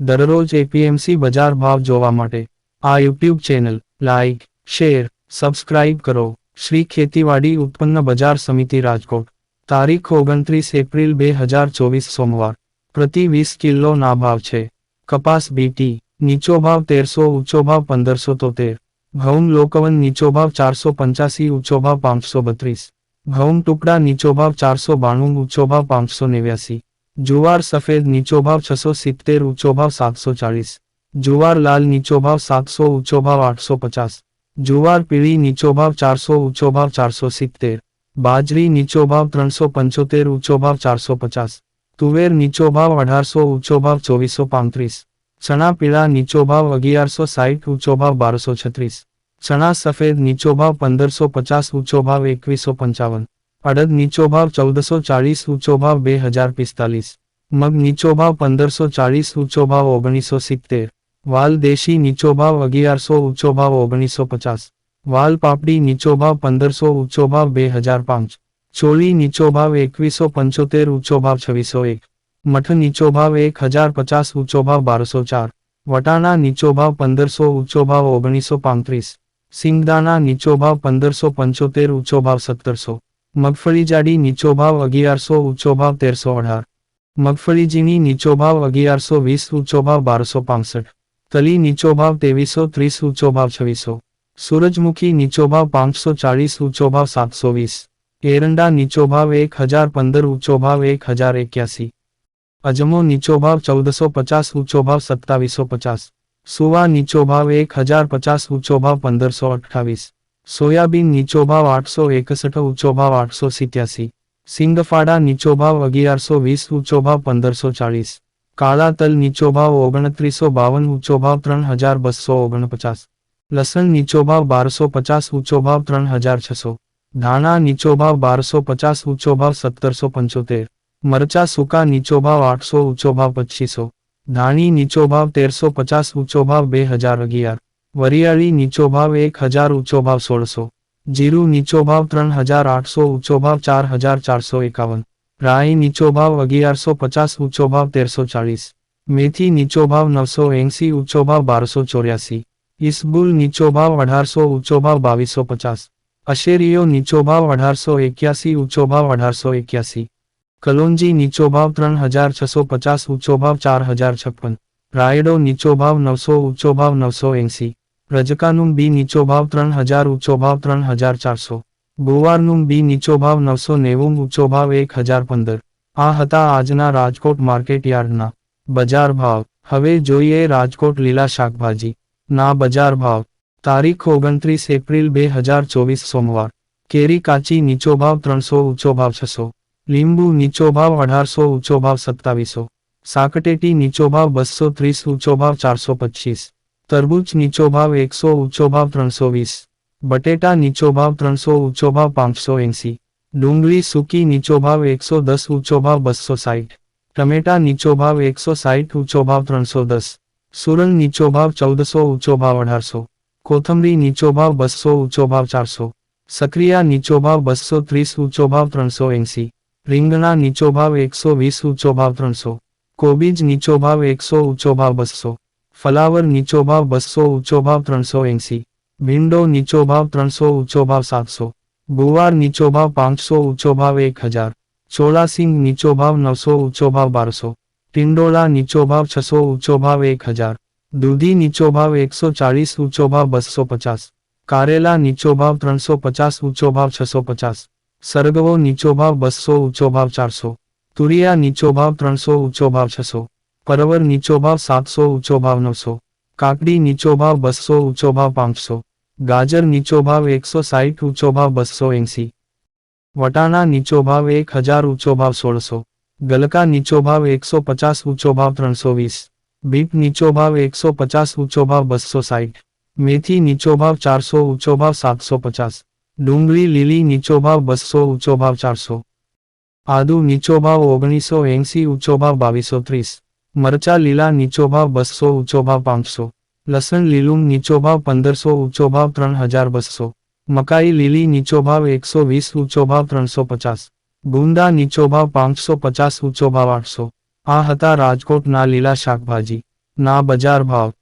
દરરોજ એપીએમસી બજાર ભાવ જોવા માટે આ YouTube channel like share, subscribe કરો. શ્રી ખેતીવાડી ઉત્પન્ન બજાર સમિતિ રાજકોટ. તારીખ ઓગણત્રીસ એપ્રિલ બે હજાર ચોવીસ સોમવાર. પ્રતિ વીસ કિલોના ભાવ છે. કપાસ બીટી નીચો ભાવ તેરસો, ઊંચો ભાવ પંદરસો તોતેર. ઘઉં લોકવન નીચો ભાવ ચારસો પંચ્યાસી, ઊંચો ભાવ પાંચસો બત્રીસ. ઘઉં ટુકડા નીચો ભાવ ચારસો બાણું, ઊંચો ભાવ પાંચસો નેવ્યાસી. જુવાર સફેદ નીચો ભાવ છસો સિત્તેર ઊંચો ભાવ સાતસો ચાલીસ જુવાર લાલ નીચો ભાવ સાતસો ઊંચો ભાવ આઠસો પચાસ. જુવાર પીળી નીચો ભાવ ચારસો ઊંચો ભાવ ચારસો સિત્તેર. બાજરી નીચો ભાવ ત્રણસો પંચોતેર ઊંચો ભાવ ચારસો પચાસ. તુવેર નીચો ભાવ અઢારસો ઊંચો ભાવ ચોવીસો પાંત્રીસ. ચણા પીળા નીચો ભાવ અગિયારસો સાહીઠ ઊંચો ભાવ બારસો છત્રીસ. ચણા સફેદ નીચો ભાવ પંદરસો પચાસ ઊંચો ભાવ એકવીસો પંચાવન. અડદ નીચો ભાવ ચૌદસો ચાળીસ, ઊંચો ભાવ બે હજાર પિસ્તાલીસ. મગ નીચો ભાવ પંદરસો ચાળીસ, ઊંચો ભાવ ઓગણીસો સિત્તેર. વાલ દેશી નીચો ભાવ અગિયારસો, ઊંચો ભાવ ઓગણીસો પચાસ. વાલ પાપડી નીચો ભાવ પંદરસો, ઊંચો ભાવ બે હજાર પાંચ. ચોળી નીચો ભાવ એકવીસો પંચોતેર, ઊંચો ભાવ છવ્વીસો એક. મઠ નીચો ભાવ એક હજાર પચાસ, ઊંચો ભાવ બારસો ચાર. વટાણા નીચો ભાવ પંદરસો, ઊંચો ભાવ ઓગણીસો પાંત્રીસ. સિંગદાણા નીચો ભાવ પંદરસો પંચોતેર, ઊંચો ભાવ સત્તરસો. મગફળી જાડી નીચો ભાવ અગિયારસો, ઊંચો ભાવ તેરસો અઢાર. મગફળી ઝીણી નીચો ભાવ અગિયારસો વીસ, ઊંચો ભાવ બારસો પાંસઠ. તલી નીચો ભાવ ત્રેવીસો ત્રીસ, ઊંચો ભાવ છવ્વીસો. સૂરજમુખી નીચો ભાવ પાંચસો ચાળીસ, ઊંચો ભાવ સાતસો વીસ. એરંડા નીચો ભાવ એક હજાર પંદર, ઊંચો ભાવ એક હજાર એક્યાસી. અજમો નીચો ભાવ ચૌદસો પચાસ, ઊંચો ભાવ સત્તાવીસો પચાસ. સુવા નીચો ભાવ એક હજાર પચાસ, ઊંચો ભાવ પંદરસો અઠ્ઠાવીસ. સોયાબીન નીચો ભાવ આઠસો એકસઠ ઊંચો ભાવ આઠસો સિત્યાસી. સિંગફાડા નીચો ભાવ અગિયારસો વીસ ઊંચો ભાવ પંદરસો ચાળીસ. કાળા તલ નીચો ભાવ ઓગણત્રીસો બાવન ઊંચો ભાવ ત્રણ હજાર બસો ઓગણપચાસ. લસણ નીચો ભાવ બારસો પચાસ ઊંચો ભાવ ત્રણ હજાર છસો. ધાણા નીચો ભાવ બારસો પચાસ ઊંચો ભાવ સત્તરસો પંચોતેર. મરચા સૂકા નીચો ભાવ આઠસો ઊંચો ભાવ પચીસો. ધાણી નીચો ભાવ તેરસો પચાસ ઊંચો ભાવ બે હજાર અગિયાર. વરિયાળી નીચો ભાવ એક હજાર ઊંચો ભાવ સોળસો. જીરું નીચો ભાવ ત્રણ હજાર આઠસો, ઊંચો ભાવ ચાર હજાર ચારસો એકાવન. રાઈ નીચો ભાવ અગિયારસો પચાસ, ઊંચો ભાવ તેરસો ચાળીસ. મેથી નીચો ભાવ નવસો એંસી, ઊંચો ભાવ બારસો ચોર્યાસી. ઇસબુલ નીચો ભાવ અઢારસો, ઊંચો ભાવ બાવીસો પચાસ. અશેરીઓ નીચો ભાવ અઢારસો એક્યાસી, ઊંચો ભાવ અઢારસો એક્યાસી. કલોંજી નીચો ભાવ ત્રણ હજાર છસો પચાસ, ઊંચો ભાવ ચાર હજાર છપ્પન. રાયડો નીચો ભાવ નવસો ઊંચો ભાવ નવસો એંસી. રજકાનું બી નીચો ભાવ ત્રણ હજાર ઊંચો ભાવ ત્રણ હજાર ચારસો. ગુવારનું બી નીચો ભાવ નવસો નેવું ઊંચો ભાવ એક હજાર પંદર. આ હતા આજના રાજકોટ માર્કેટ યાર્ડના બજાર ભાવ. હવે જોઈએ રાજકોટ લીલા શાકભાજી. ના બજાર ભાવ. તારીખ ઓગણત્રીસ એપ્રિલ બે હજાર ચોવીસ સોમવાર. કેરી કાચી નીચો ભાવ ત્રણસો ઊંચો ભાવ છસો. લીંબુ નીચો ભાવ અઢારસો ઊંચો ભાવ સત્તાવીસો. સાકટેટી નીચો ભાવ બસો ત્રીસ, ઊંચો ભાવ ચારસો પચીસ. તરબૂચ નીચો ભાવ એકસો, ઊંચો ભાવ ત્રણસો વીસ. બટેટા નીચો ભાવ ત્રણસો, ઊંચો ભાવ પાંચસો એંસી. ડુંગળી સૂકી નીચો ભાવ એકસો દસ, ઊંચો ભાવ બસો સાઠ ટમેટા નીચો ભાવ એકસો સાઠ ઊંચો ભાવ ત્રણસો દસ. સુરણ નીચો ભાવ ચૌદસો, ઊંચો ભાવ અઢારસો. કોથમરી નીચો ભાવ બસો, ઊંચો ભાવ ચારસો. સક્રિયા નીચો ભાવ બસો ત્રીસ, ઊંચો ભાવ ત્રણસો એંસી. રીંગણા નીચો ભાવ એકસો વીસ, ઊંચો ભાવ ત્રણસો. કોબીજ નીચો ભાવ એકસો, ઊંચો ભાવ બસો ફલાવર નીચો ભાવ બસો ઊંચો ભાવ ત્રણસો એંસી. ભીંડો નીચો ભાવ ત્રણસો, ઊંચો ભાવ સાતસો. ગુવાર નીચો ભાવ પાંચસો, ઊંચો ભાવ એક હજાર. ચોલાસિંગ નીચો ભાવ નવસો, ઊંચો ભાવ બારસો. ટિંડોળા નીચો ભાવ છસો, ઊંચો ભાવ એક હજાર. દૂધી નીચો ભાવ એકસો ચાળીસ, ઊંચો ભાવ બસો પચાસ. કારેલા નીચો ભાવ ત્રણસો પચાસ, ઊંચો ભાવ છસો પચાસ. સરગવો નીચો ભાવ બસો ઊંચો ભાવ ચારસો. તુરિયા નીચો ભાવ ત્રણસો ઊંચો ભાવ છસો. પરવર નીચો ભાવ સાતસો ઊંચો ભાવ નવસો. કાકડી નીચો ભાવ બસો ઊંચો ભાવ પાંચસો. ગાજર નીચો ભાવ એકસો સાહીઠ ઊંચો ભાવ બસો એંસી. વટાણા નીચો ભાવ એક હજાર ઊંચો ભાવ સોળસો. ગલકા નીચો ભાવ એકસો પચાસ ઊંચો ભાવ ત્રણસો વીસ. બીટ નીચો ભાવ એકસો પચાસ ઊંચો ભાવ બસો સાહીઠ. મેથી નીચો ભાવ ચારસો ઊંચો ભાવ સાતસો પચાસ. ડુંગળી લીલી નીચો ભાવ બસો ઊંચો ભાવ ચારસો. આદુ નીચો ભાવ ઓગણીસો એંસી ઊંચો ભાવ બાવીસો ત્રીસ. મરચા લીલા નીચો ભાવ બસો ઊંચો ભાવ પાંચસો. લસણ લીલું નીચો ભાવ પંદરસો ઊંચો ભાવ ત્રણ હજાર બસો. મકાઈ લીલી નીચો ભાવ એકસો વીસ ઊંચો ભાવ ત્રણસો પચાસ. ગુંદા નીચો ભાવ પાંચસો પચાસ ઊંચો ભાવ આઠસો. આ હતા રાજકોટના લીલા શાકભાજી. ના બજાર ભાવ.